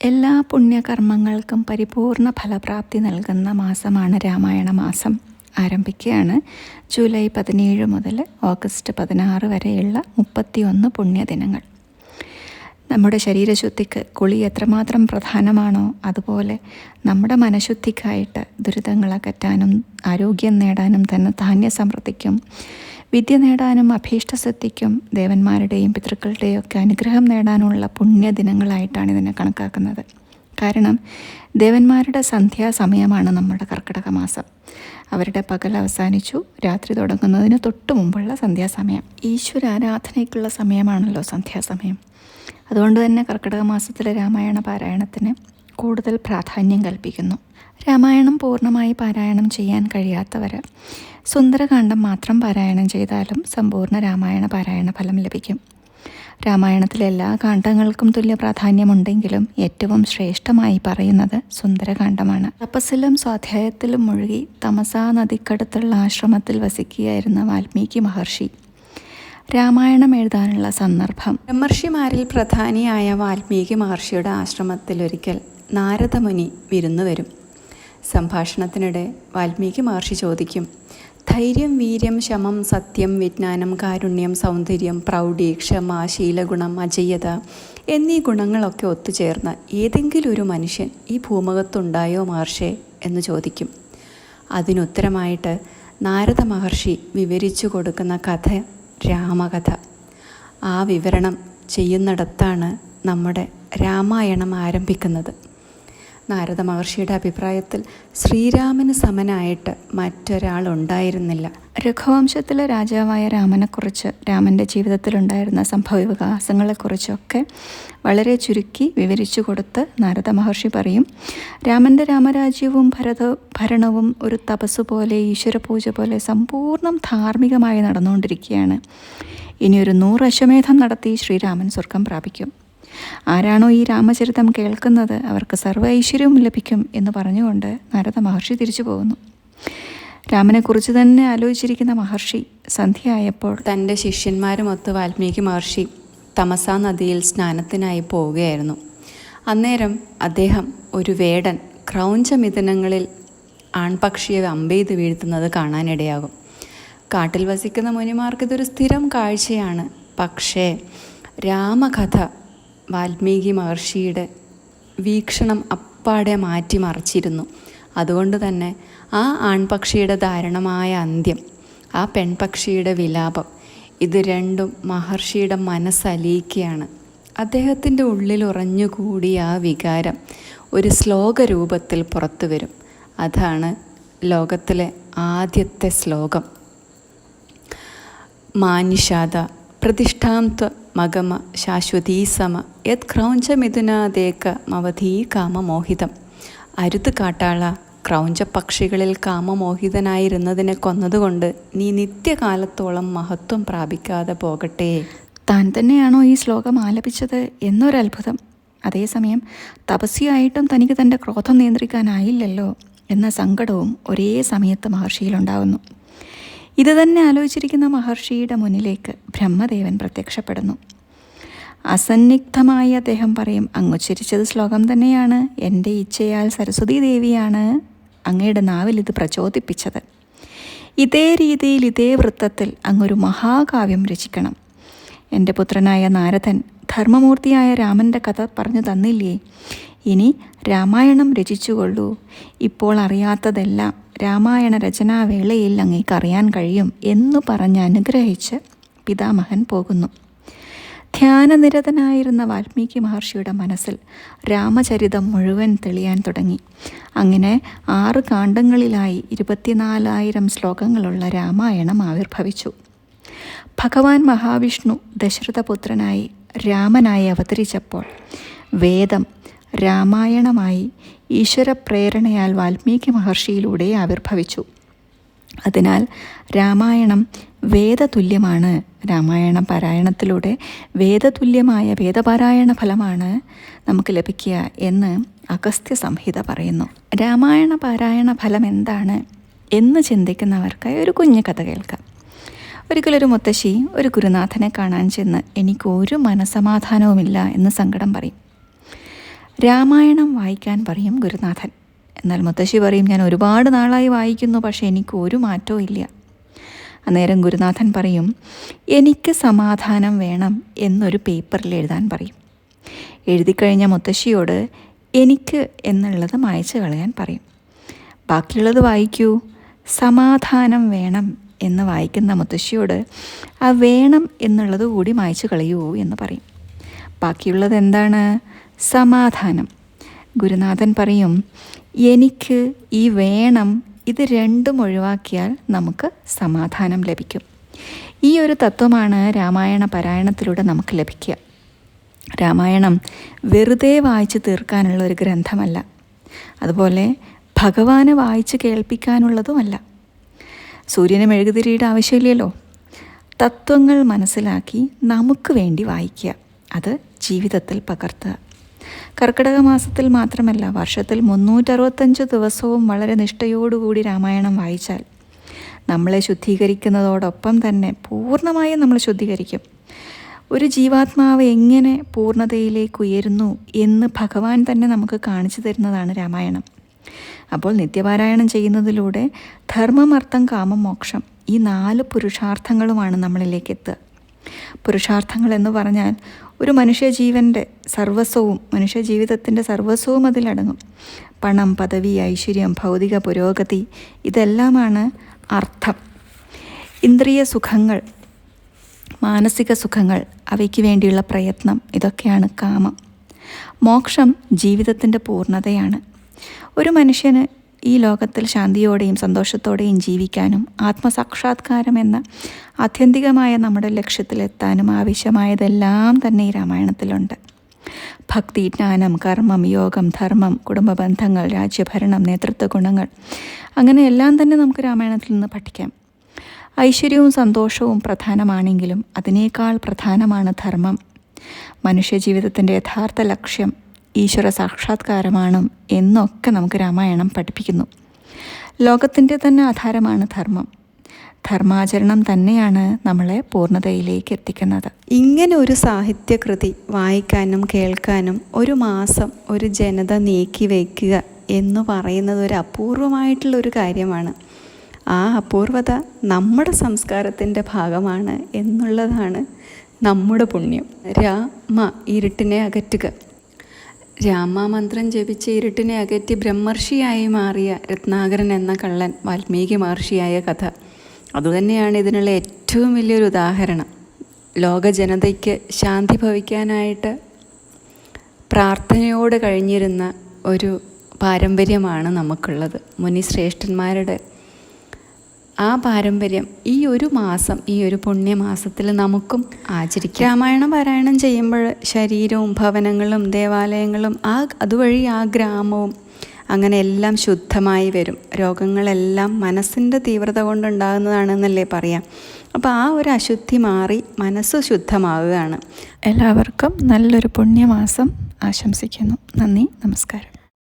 എല്ലാ പുണ്യകർമ്മങ്ങൾക്കും പരിപൂർണ ഫലപ്രാപ്തി നൽകുന്ന മാസമാണ് രാമായണ മാസം. ആരംഭിക്കുകയാണ് ജൂലൈ പതിനേഴ് മുതൽ ഓഗസ്റ്റ് പതിനാറ് വരെയുള്ള മുപ്പത്തിയൊന്ന് പുണ്യദിനങ്ങൾ. നമ്മുടെ ശരീരശുദ്ധിക്ക് കുളി എത്രമാത്രം പ്രധാനമാണോ അതുപോലെ നമ്മുടെ മനഃശുദ്ധിക്കായിട്ട് ദുരിതങ്ങൾ അകറ്റാനും ആരോഗ്യം നേടാനും തന്നെ ധാന്യസമൃദ്ധിക്കും വിദ്യ നേടാനും അഭീഷ്ടസിദ്ധിക്കും ദേവന്മാരുടെയും പിതൃക്കളുടെയും ഒക്കെ അനുഗ്രഹം നേടാനുള്ള പുണ്യദിനങ്ങളായിട്ടാണ് ഇതിനെ കണക്കാക്കുന്നത്. കാരണം ദേവന്മാരുടെ സന്ധ്യാസമയമാണ് നമ്മുടെ കർക്കിടക മാസം അവരുടെ പകൽ അവസാനിച്ചു രാത്രി തുടങ്ങുന്നതിന് തൊട്ട് മുമ്പുള്ള സന്ധ്യാസമയം. ഈശ്വര ആരാധനയ്ക്കുള്ള സമയമാണല്ലോ സന്ധ്യാസമയം. അതുകൊണ്ട് തന്നെ കർക്കിടക മാസത്തിലെ രാമായണ പാരായണത്തിന് കൂടുതൽ പ്രാധാന്യം കൽപ്പിക്കുന്നു. രാമായണം പൂർണമായി പാരായണം ചെയ്യാൻ കഴിയാത്തവർ സുന്ദരകാന്ഡം മാത്രം പാരായണം ചെയ്താലും സമ്പൂർണ രാമായണ പാരായണ ഫലം ലഭിക്കും. രാമായണത്തിലെ എല്ലാ കാണ്ഡങ്ങൾക്കും തുല്യ പ്രാധാന്യമുണ്ടെങ്കിലും ഏറ്റവും ശ്രേഷ്ഠമായി പറയുന്നത് സുന്ദരകാന്ഡമാണ്. തപസ്സിലും സ്വാധ്യായത്തിലും മുഴുകി തമസാ നദിക്കടുത്തുള്ള ആശ്രമത്തിൽ വസിക്കുകയായിരുന്ന വാൽമീകി മഹർഷി. രാമായണം എഴുതാനുള്ള സന്ദർഭം. ബ്രഹ്മർഷിമാരിൽ പ്രധാനിയായ വാൽമീകി മഹർഷിയുടെ ആശ്രമത്തിൽ ഒരിക്കൽ നാരദമുനി വിരുന്നു വരും സംഭാഷണത്തിനിടെ വാൽമീകി മഹർഷി ചോദിക്കും ധൈര്യം വീര്യം ശമം സത്യം വിജ്ഞാനം കാരുണ്യം സൗന്ദര്യം പ്രൗഢി ക്ഷമ ശീലഗുണം അജയ്യത എന്നീ ഗുണങ്ങളൊക്കെ ഒത്തുചേർന്ന ഏതെങ്കിലും ഒരു മനുഷ്യൻ ഈ ഭൂമുഖത്തുണ്ടായോ മഹർഷേ? എന്ന് ചോദിക്കും. അതിനുത്തരമായിട്ട് നാരദ മഹർഷി വിവരിച്ചു കൊടുക്കുന്ന കഥ രാമകഥ. ആ വിവരണം ചെയ്യുന്നിടത്താണ് നമ്മുടെ രാമായണം ആരംഭിക്കുന്നത്. നാരദ മഹർഷിയുടെ അഭിപ്രായത്തിൽ ശ്രീരാമന് സമനായിട്ട് മറ്റൊരാൾ ഉണ്ടായിരുന്നില്ല. രഘുവംശത്തിലെ രാജാവായ രാമനെക്കുറിച്ച് രാമന്റെ ജീവിതത്തിലുണ്ടായിരുന്ന സംഭവ വികാസങ്ങളെക്കുറിച്ചൊക്കെ വളരെ ചുരുക്കി വിവരിച്ചു കൊടുത്ത് നാരദ മഹർഷി പറയും രാമന്റെ രാമരാജ്യവും ഭരത ഭരണവും ഒരു തപസ് പോലെ ഈശ്വരപൂജ പോലെ സമ്പൂർണം ധാർമ്മികമായി നടന്നുകൊണ്ടിരിക്കുകയാണ്. ഇനിയൊരു നൂറ് അശ്വമേധം നടത്തി ശ്രീരാമൻ സ്വർഗം പ്രാപിക്കും. ആരാണോ ഈ രാമചരിതം കേൾക്കുന്നത്? അവർക്ക് സർവ ഐശ്വര്യവും ലഭിക്കും എന്ന് പറഞ്ഞുകൊണ്ട് നാരദ മഹർഷി തിരിച്ചു പോകുന്നു. രാമനെക്കുറിച്ച് തന്നെ ആലോചിച്ചിരിക്കുന്ന മഹർഷി സന്ധ്യയായപ്പോൾ തന്റെ ശിഷ്യന്മാരുമൊത്ത് വാൽമീകി മഹർഷി തമസാ നദിയിൽ സ്നാനത്തിനായി പോവുകയായിരുന്നു. അന്നേരം അദ്ദേഹം ഒരു വേടൻ ക്രൗഞ്ചമിഥുനങ്ങളിൽ ആൺപക്ഷിയെ അമ്പെയ്ത് വീഴ്ത്തുന്നത് കാണാനിടയാകും. കാട്ടിൽ വസിക്കുന്ന മുനിമാർക്കിതൊരു സ്ഥിരം കാഴ്ചയാണ്. പക്ഷേ രാമകഥ വാൽമീകി മഹർഷിയുടെ വീക്ഷണം അപ്പാടെ മാറ്റി മാറ്റിമറിച്ചിരുന്നു. അതുകൊണ്ട് തന്നെ ആ ആൺപക്ഷിയുടെ ദാരുണമായ അന്ത്യം ആ പെൺപക്ഷിയുടെ വിലാപം ഇത് രണ്ടും മഹർഷിയുടെ മനസ്സലിയിക്കുകയാണ്. അദ്ദേഹത്തിന്റെ ഉള്ളിൽ ഉറഞ്ഞുകൂടിയ ആ വികാരം ഒരു ശ്ലോക രൂപത്തിൽ പുറത്തു വരും. അതാണ് ലോകത്തിലെ ആദ്യത്തെ ശ്ലോകം. മാനിഷാദ പ്രതിഷ്ഠാം ത്വ ശാശ്വതീസമ യത് ക്രൗഞ്ചമിഥുനാദേക മവധീ കാമമോഹിതം. അരുത് കാട്ടാള ക്രൗഞ്ച പക്ഷികളിൽ കാമമോഹിതനായിരുന്നതിനെ കൊന്നതുകൊണ്ട് നീ നിത്യകാലത്തോളം മഹത്വം പ്രാപിക്കാതെ പോകട്ടെ. താൻ തന്നെയാണോ ഈ ശ്ലോകം ആലപിച്ചത് എന്നൊരത്ഭുതം. അതേസമയം തപസ്യായിട്ടും തനിക്ക് തന്റെ ക്രോധം നിയന്ത്രിക്കാനായില്ലല്ലോ എന്ന സങ്കടവും ഒരേ സമയത്ത് മഹർഷിയിലുണ്ടാവുന്നു ഇത് തന്നെ ആലോചിച്ചിരിക്കുന്ന മഹർഷിയുടെ മുന്നിലേക്ക് ബ്രഹ്മദേവൻ പ്രത്യക്ഷപ്പെടുന്നു. അസന്നിഗ്ധമായി അദ്ദേഹം പറയും അങ്ങുച്ചരിച്ചത് ശ്ലോകം തന്നെയാണ്. എന്റെ ഇച്ഛയാൽ സരസ്വതി ദേവിയാണ് അങ്ങയുടെ നാവിൽ ഇത് പ്രചോദിപ്പിച്ചത്. ഇതേ രീതിയിൽ ഇതേ വൃത്തത്തിൽ അങ്ങൊരു മഹാകാവ്യം രചിക്കണം. എന്റെ പുത്രനായ നാരദൻ ധർമ്മമൂർത്തിയായ രാമന്റെ കഥ പറഞ്ഞു തന്നില്ലേ? ഇനി രാമായണം രചിച്ചുകൊള്ളൂ. ഇപ്പോൾ അറിയാത്തതെല്ലാം രാമായണ രചനാവേളയിൽ അങ്ങേക്ക് അറിയാൻ കഴിയും എന്നു പറഞ്ഞ് അനുഗ്രഹിച്ച് പിതാമഹൻ പോകുന്നു. ധ്യാനനിരതനായിരുന്ന വാൽമീകി മഹർഷിയുടെ മനസ്സിൽ രാമചരിതം മുഴുവൻ തെളിയാൻ തുടങ്ങി. അങ്ങനെ ആറ് കാണ്ഡങ്ങളിലായി ഇരുപത്തിനാലായിരം ശ്ലോകങ്ങളുള്ള രാമായണം ആവിർഭവിച്ചു. ഭഗവാൻ മഹാവിഷ്ണു ദശരഥപുത്രനായി രാമനായി അവതരിച്ചപ്പോൾ വേദം രാമായണമായി ഈശ്വര പ്രേരണയാൽ വാൽമീകി മഹർഷിയിലൂടെ ആവിർഭവിച്ചു. അതിനാൽ രാമായണം വേദതുല്യമാണ്. രാമായണ പാരായണത്തിലൂടെ വേദതുല്യമായ വേദപാരായണ ഫലമാണ് നമുക്ക് ലഭിക്കുക എന്ന് അഗസ്ത്യ സംഹിത പറയുന്നു. രാമായണ പാരായണ ഫലം എന്താണ് എന്ന് ചിന്തിക്കുന്നവർക്കായി ഒരു കുഞ്ഞു കഥ കേൾക്കാം. ഒരിക്കലൊരു മുത്തശ്ശി ഒരു ഗുരുനാഥനെ കാണാൻ ചെന്ന് എനിക്കൊരു മനസമാധാനവുമില്ല എന്ന് സങ്കടം പറയും. രാമായണം വായിക്കാൻ പറയും ഗുരുനാഥൻ. എന്നാൽ മുത്തശ്ശി പറയും ഞാൻ ഒരുപാട് നാളായി വായിക്കുന്നു പക്ഷേ എനിക്ക് ഒരു മാറ്റവും ഇല്ല. അന്നേരം ഗുരുനാഥൻ പറയും എനിക്ക് സമാധാനം വേണം എന്നൊരു പേപ്പറിൽ എഴുതാൻ പറയും. എഴുതിക്കഴിഞ്ഞ മുത്തശ്ശിയോട് എനിക്ക് എന്നുള്ളത് മായച്ചു കളയാൻ പറയും. ബാക്കിയുള്ളത് വായിക്കൂ. സമാധാനം വേണം എന്ന് വായിക്കുന്ന മുത്തശ്ശിയോട് ആ വേണം എന്നുള്ളത് കൂടി മായച്ചു കളയൂ എന്ന് പറയും. ബാക്കിയുള്ളത് എന്താണ്? സമാധാനം. ഗുരുനാഥൻ പറയും എനിക്ക് ഈ വേണം ഇത് രണ്ടും ഒഴിവാക്കിയാൽ നമുക്ക് സമാധാനം ലഭിക്കും. ഈ ഒരു തത്വമാണ് രാമായണ പാരായണത്തിലൂടെ നമുക്ക് ലഭിക്കുക. രാമായണം വെറുതെ വായിച്ച് തീർക്കാനുള്ള ഒരു ഗ്രന്ഥമല്ല. അതുപോലെ ഭഗവാനെ വായിച്ച് കേൾപ്പിക്കാനുള്ളതുമല്ല. സൂര്യന് മെഴുകുതിരിയുടെ ആവശ്യമില്ലല്ലോ. തത്വങ്ങൾ മനസ്സിലാക്കി നമുക്ക് വേണ്ടി വായിക്കുക. അത് ജീവിതത്തിൽ പകർത്തുക. കർക്കിടക മാസത്തിൽ മാത്രമല്ല വർഷത്തിൽ മുന്നൂറ്ററുപത്തഞ്ച് ദിവസവും വളരെ നിഷ്ഠയോടുകൂടി രാമായണം വായിച്ചാൽ നമ്മളെ ശുദ്ധീകരിക്കുന്നതോടൊപ്പം തന്നെ പൂർണമായും നമ്മൾ ശുദ്ധീകരിക്കും. ഒരു ജീവാത്മാവ് എങ്ങനെ പൂർണതയിലേക്ക് ഉയരുന്നു എന്ന് ഭഗവാൻ തന്നെ നമുക്ക് കാണിച്ചു തരുന്നതാണ് രാമായണം. അപ്പോൾ നിത്യപാരായണം ചെയ്യുന്നതിലൂടെ ധർമ്മം അർത്ഥം കാമം മോക്ഷം ഈ നാല് പുരുഷാർത്ഥങ്ങളുമാണ് നമ്മളിലേക്ക് എത്തുക. പുരുഷാർത്ഥങ്ങൾ എന്ന് പറഞ്ഞാൽ ഒരു മനുഷ്യജീവന്റെ സർവസ്വവും മനുഷ്യജീവിതത്തിന്റെ സർവസ്വവും അതിലടങ്ങും. പണം പദവി ഐശ്വര്യം ഭൗതിക പുരോഗതി ഇതെല്ലാമാണ് അർത്ഥം. ഇന്ദ്രിയ സുഖങ്ങൾ മാനസിക സുഖങ്ങൾ അവയ്ക്ക് വേണ്ടിയുള്ള പ്രയത്നം ഇതൊക്കെയാണ് കാമം. മോക്ഷം ജീവിതത്തിന്റെ പൂർണതയാണ്. ഒരു മനുഷ്യന് ഈ ലോകത്തിൽ ശാന്തിയോടെയും സന്തോഷത്തോടെയും ജീവിക്കാനും ആത്മസാക്ഷാത്കാരം എന്ന ആത്യന്തികമായ നമ്മുടെ ലക്ഷ്യത്തിലെത്താനും ആവശ്യമായതെല്ലാം തന്നെ ഈ രാമായണത്തിലുണ്ട്. ഭക്തി ജ്ഞാനം കർമ്മം യോഗം ധർമ്മം കുടുംബ ബന്ധങ്ങൾ രാജ്യഭരണം നേതൃത്വ ഗുണങ്ങൾ അങ്ങനെ എല്ലാം തന്നെ നമുക്ക് രാമായണത്തിൽ നിന്ന് പഠിക്കാം. ഐശ്വര്യവും സന്തോഷവും പ്രധാനമാണെങ്കിലും അതിനേക്കാൾ പ്രധാനമാണ് ധർമ്മം. മനുഷ്യജീവിതത്തിന്റെ യഥാർത്ഥ ലക്ഷ്യം ഈശ്വര സാക്ഷാത്കാരമാണ് എന്നൊക്കെ നമുക്ക് രാമായണം പഠിപ്പിക്കുന്നു. ലോകത്തിന്റെ തന്നെ ആധാരമാണ് ധർമ്മം. ധർമാചരണം തന്നെയാണ് നമ്മളെ പൂർണതയിലേക്ക് എത്തിക്കുന്നത്. ഇങ്ങനെ ഒരു സാഹിത്യകൃതി വായിക്കാനും കേൾക്കാനും ഒരു മാസം ഒരു ജനത നീക്കി വയ്ക്കുക എന്ന് പറയുന്നത് ഒരു അപൂർവമായിട്ടുള്ള ഒരു കാര്യമാണ്. ആ അപൂർവത നമ്മുടെ സംസ്കാരത്തിന്റെ ഭാഗമാണ് എന്നുള്ളതാണ് നമ്മുടെ പുണ്യം. രാമ ഇരുട്ടിനെ അകറ്റുക. രാമമന്ത്രം ജപിച്ച് ഇരുട്ടിനെ അകറ്റി ബ്രഹ്മർഷിയായി മാറിയ രത്നാകരൻ എന്ന കള്ളൻ വാൽമീകി മഹർഷിയായ കഥ. അതുതന്നെയാണ് ഇതിനുള്ള ഏറ്റവും വലിയൊരു ഉദാഹരണം. ലോക ജനതയ്ക്ക് ശാന്തി ഭവിക്കാനായിട്ട് പ്രാർത്ഥനയോട് കഴിഞ്ഞിരുന്ന ഒരു പാരമ്പര്യമാണ് നമുക്കുള്ളത്. മുനിശ്രേഷ്ഠന്മാരുടെ ആ പാരമ്പര്യം ഈ ഒരു മാസം ഈ ഒരു പുണ്യമാസത്തിൽ നമുക്കും ആചരിക്കാം. രാമായണ പാരായണം ചെയ്യുമ്പോൾ ശരീരവും ഭവനങ്ങളും ദേവാലയങ്ങളും ആ അതുവഴി ആ ഗ്രാമവും അങ്ങനെ എല്ലാം ശുദ്ധമായി വരും. രോഗങ്ങളെല്ലാം മനസ്സിന്റെ തീവ്രത കൊണ്ടുണ്ടാകുന്നതാണെന്നല്ലേ പറയാം. അപ്പോൾ ആ ഒരു അശുദ്ധി മാറി മനസ്സ് ശുദ്ധമാവുകയാണ്. എല്ലാവർക്കും നല്ലൊരു പുണ്യമാസം ആശംസിക്കുന്നു. നന്ദി നമസ്കാരം.